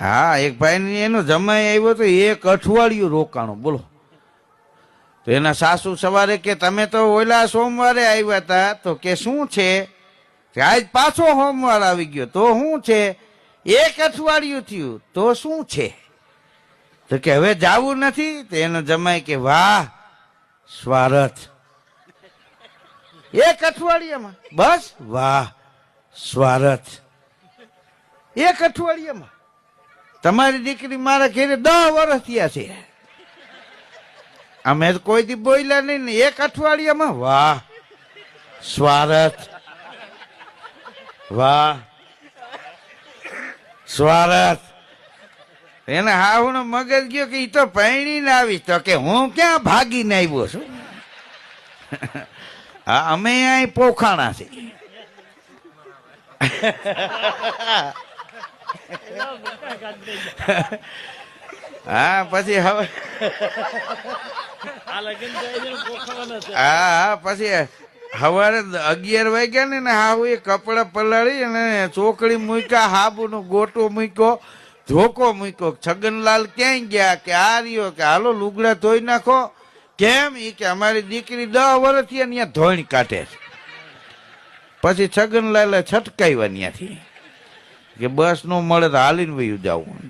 હા, એક ભાઈ એનો જમાઈ આવ્યો તો એક અઠવાડિયું રોકાણું, બોલો. તો એના સાસુ સવારે કે, તમે તો ઓલા સોમવારે આવ્યા હતા તો કે શું છે? આજ પાછો સોમવાર આવી ગયો, તો શું છે? એક અઠવાડિયું થયું, તો શું છે? તો કે, હવે જાવું નથી? તો એનો જમાઈ કે, વાહ, સ્વાર્થ. એક અઠવાડિયામાં, બસ, વાહ, સ્વાર્થ. એક અઠવાડિયામાં. તમારી દીકરી મારા ઘેરે દસ વર્ષ થયા છે. અમે કોઈ દી બોલ્યા નહીં ને, એક અઠવાડિયામાં? વાહ, સ્વાર્થ. વાહ, સ્વાર્થ. એને હાવનો મગજ ગયો કે એ તો પૈણીને આવી તો કે હું ક્યાં ભાગીને આવ્યો છું? હા, અમે અહીં પોખાણા છે હા પછી હવે હા પછી સવારે અગિયાર વાગ્યા ને હાવ એ કપડા પલાળી અને ચોકડી મૂક્યા હાબુનો ગોટો મૂક્યો ધોકો મૂક્યો. છગનલાલ ક્યાંય ગયા કે આ રહ્યો કે હાલો લુગડા ધોઈ નાખો. કેમ? ઈ કે અમારી દીકરી દસ વર્ષથી અહીંયા ધોઈ કાઢે છે. પછી છગનલાલે છટકાવ્યા ત્યાંથી કે બસનું મળે તો હાલીને વયું જવું.